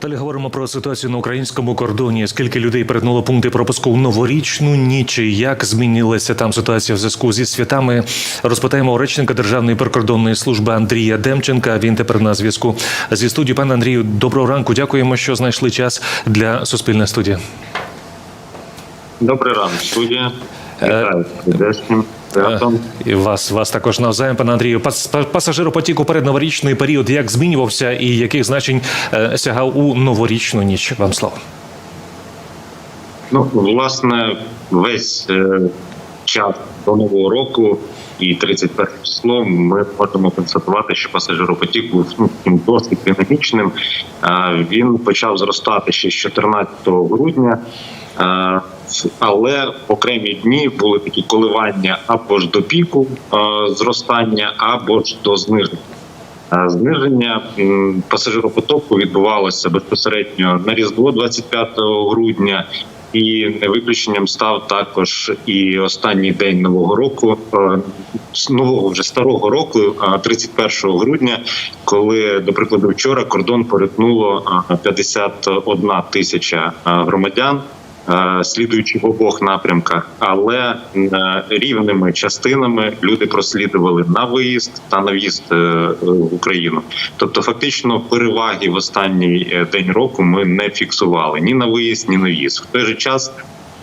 Далі говоримо про ситуацію на українському кордоні. Скільки людей перетнуло пункти пропуску у новорічну ніч? і Як змінилася там ситуація в зв'язку зі святами? Розпитаємо у речника Державної прикордонної служби Андрія Демченка. Він тепер на зв'язку зі студією. Пане Андрію, доброго ранку. Дякуємо, що знайшли час для суспільної студії. Добрий ранок, студія. Вітаю прийдешнім святом. І вас вас також навзаєм, пане Андрію. Пас, па- пасажиропотік у передноворічний період як змінювався і яких значень е, сягав у новорічну ніч? Вам слово. Ну, власне, весь е, час до нового року і 31 число ми можемо констатувати, що пасажиропотік був ну, досить динамічним. Е, Він почав зростати ще з 14 грудня. Е, Але окремі дні були такі коливання або ж до піку е, зростання, або ж до зниження. Е, Зниження пасажиропотоку відбувалося безпосередньо на різдво 25 грудня, і виключенням став також і останній день нового року, е, нового вже старого року, е, 31 грудня, коли до прикладу вчора кордон перетнуло е, 51 тисяча громадян слідуючи в обох напрямках, але е, рівними частинами люди прослідували на виїзд та на в'їзд е, в Україну. Тобто, фактично, переваги в останній е, день року ми не фіксували ні на виїзд, ні на в'їзд. В той же час.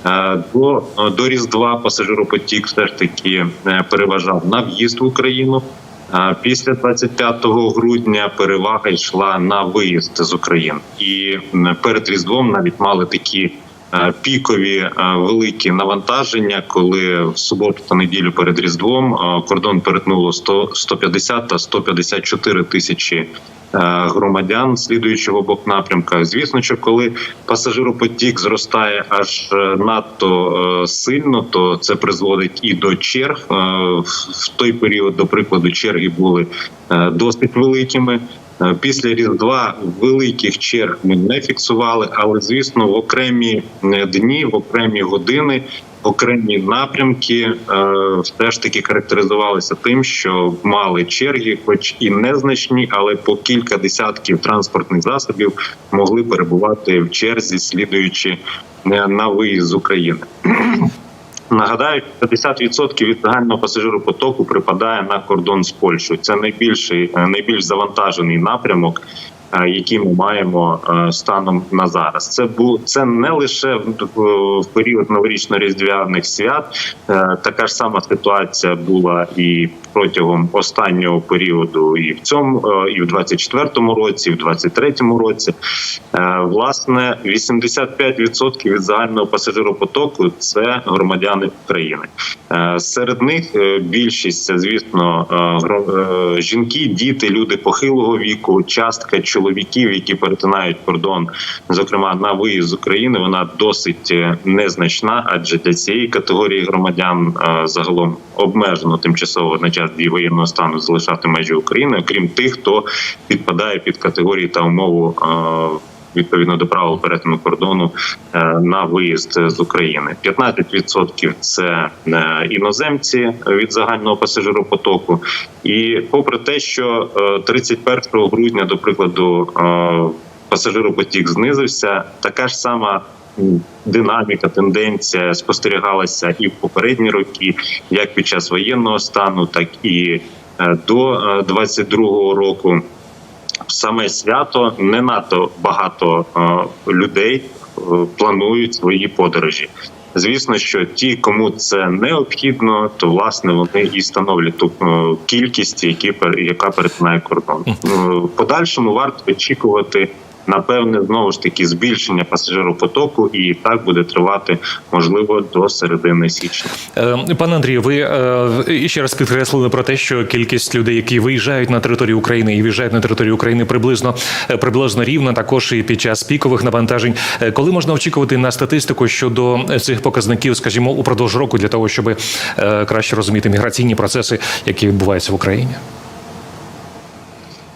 е, До, до Різдва пасажиропотік все ж таки е, переважав на в'їзд в Україну. Після 25 грудня перевага йшла на виїзд з України, і перед різдвом навіть мали такі е, пікові е, великі навантаження, коли в суботу та неділю перед різдвом е, кордон перетнуло 100, 150 та 154 тисячі е, громадян, слідуючи в обох напрямках. Звісно, що коли пасажиропотік зростає аж е, надто е, сильно, то це призводить і до черг. Е, В той період, до прикладу, черги були е, досить великими. Е, Після різдва великих черг ми не фіксували, але звісно, в окремі е, дні, в окремі години, окремі напрямки е, все ж таки характеризувалися тим, що мали черги, хоч і незначні, але по кілька десятків транспортних засобів могли перебувати в черзі, слідуючи на виїзд з України. Нагадаю, 50% від загального пасажиропотоку припадає на кордон з Польщею. Це найбільший е, найбільш завантажений напрямок, е, який ми маємо е, станом на зараз. Це був це не лише в, період новорічно-різдвяних свят. Е, Така ж сама ситуація була і протягом останнього періоду, і в цьому, і в 24-му році, і в 23-му році. Власне, 85% від загального пасажиропотоку це громадяни України. Серед них більшість звісно, жінки, діти, люди похилого віку, частка чоловіків, які перетинають кордон, зокрема на виїзд з України, вона досить е, незначна, адже для цієї категорії громадян е, загалом обмежено тимчасово на час дії воєнного стану залишати межі України, окрім тих, хто підпадає під категорії та умову. Е, Відповідно до правил перетину кордону е, на виїзд з України, 15% – це е, іноземці від загального пасажиропотоку. І попри те, що е, 31 грудня, до прикладу, е, пасажиропотік знизився, така ж сама динаміка, тенденція спостерігалася і в попередні роки, як під час воєнного стану, так і е, до е, 22 року. В саме свято не надто багато е, людей е, планують свої подорожі. Звісно, що ті, кому це необхідно, то власне вони і становлять ту е, кількість, які яка перетинає кордон. Е, В подальшому варто очікувати. Напевне, знову ж таки збільшення пасажиропотоку, і так буде тривати можливо до середини січня. Е, Пане Андрію, ви е, ще раз підкреслили про те, що кількість людей, які виїжджають на територію України і в'їжджають на територію України, приблизно е, приблизно рівна, також і під час пікових навантажень. Коли можна очікувати на статистику щодо цих показників, скажімо, упродовж року, для того, щоб краще розуміти міграційні процеси, які відбуваються в Україні?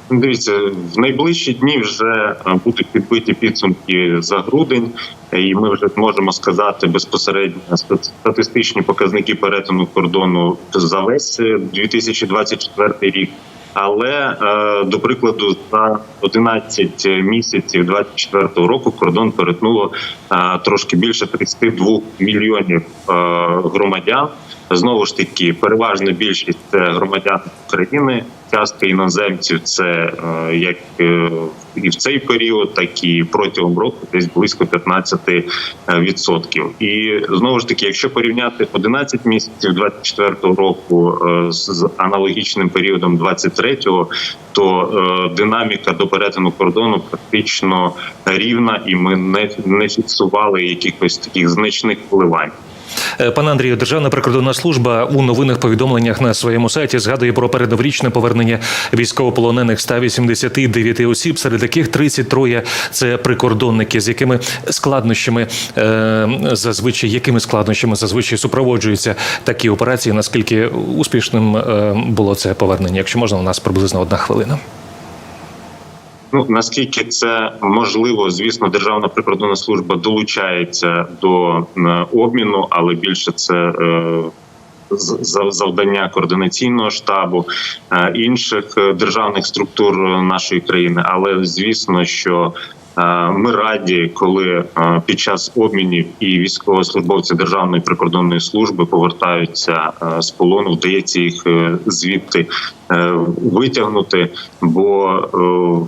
Дивіться, в найближчі дні вже е, будуть підбиті підсумки за грудень, е, і ми вже можемо сказати безпосередньо статистичні показники перетину кордону за весь е, 2024 рік. Але е, до прикладу, за 11 місяців 24 року кордон перетнуло е, трошки більше 32 мільйонів е, громадян. Знову ж таки, переважна більшість це громадян України. Частка іноземців це е, як е, і в цей період, так і протягом року, десь близько 15%. відсотків. І знову ж таки, якщо порівняти 11 місяців 24-го року е, з аналогічним періодом 23-го, то динаміка до перетину кордону практично рівна, і ми не фіксували якихось таких значних впливань. Е, Пане Андрію, Державна прикордонна служба у новинних повідомленнях на своєму сайті згадує про передноворічне повернення військовополонених 189 осіб, серед яких 33 – це прикордонники, з якими складнощами е, зазвичай якими складнощами зазвичай супроводжуються такі операції. Наскільки успішним е, було це повернення? Якщо можна, у нас приблизно одна хвилина. Ну наскільки це можливо, звісно, державна прикордонна служба долучається до е, обміну, але більше це. е, Завдання координаційного штабу е, інших державних структур нашої країни, але звісно, що ми раді, коли під час обмінів і військовослужбовці державної прикордонної служби повертаються з полону, вдається їх звідти витягнути. Бо е,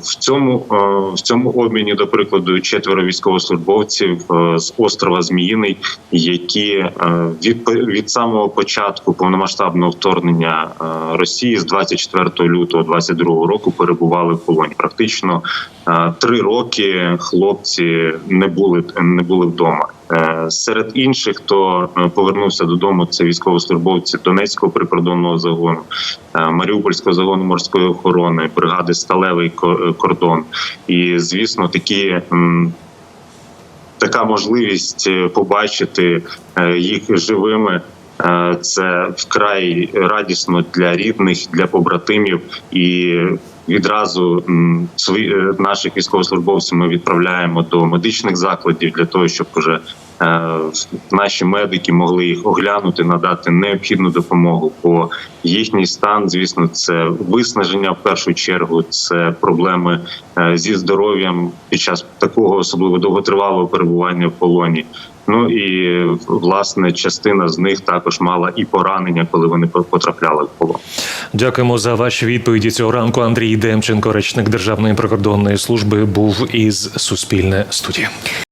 в цьому е, в цьому обміні, до прикладу, четверо військовослужбовців е, з острова Зміїний, які е, від від самого початку повномасштабного вторгнення е, Росії з 24 лютого 22 року перебували в полоні. Практично е, три роки хлопці не були не були вдома. Е, Серед інших, хто е, повернувся додому, це військовослужбовці Донецького прикордонного загону, е, Маріупольського загону морської охорони, бригади Сталевий кордон. І звісно, такі. Така можливість побачити їх живими. Це вкрай радісно для рідних, для побратимів, і відразу свої е, наших військовослужбовців ми відправляємо до медичних закладів для того, щоб вже е, наші медики могли їх оглянути, надати необхідну допомогу. Бо їхній стан, звісно, це виснаження в першу чергу, це проблеми е, зі здоров'ям під час такого особливо довготривалого перебування в полоні. Ну і власне частина з них також мала і поранення, коли вони потрапляли в полон. Дякуємо за ваші відповіді цього ранку. Андрій Демченко, речник Державної прикордонної служби, був із Суспільне студія.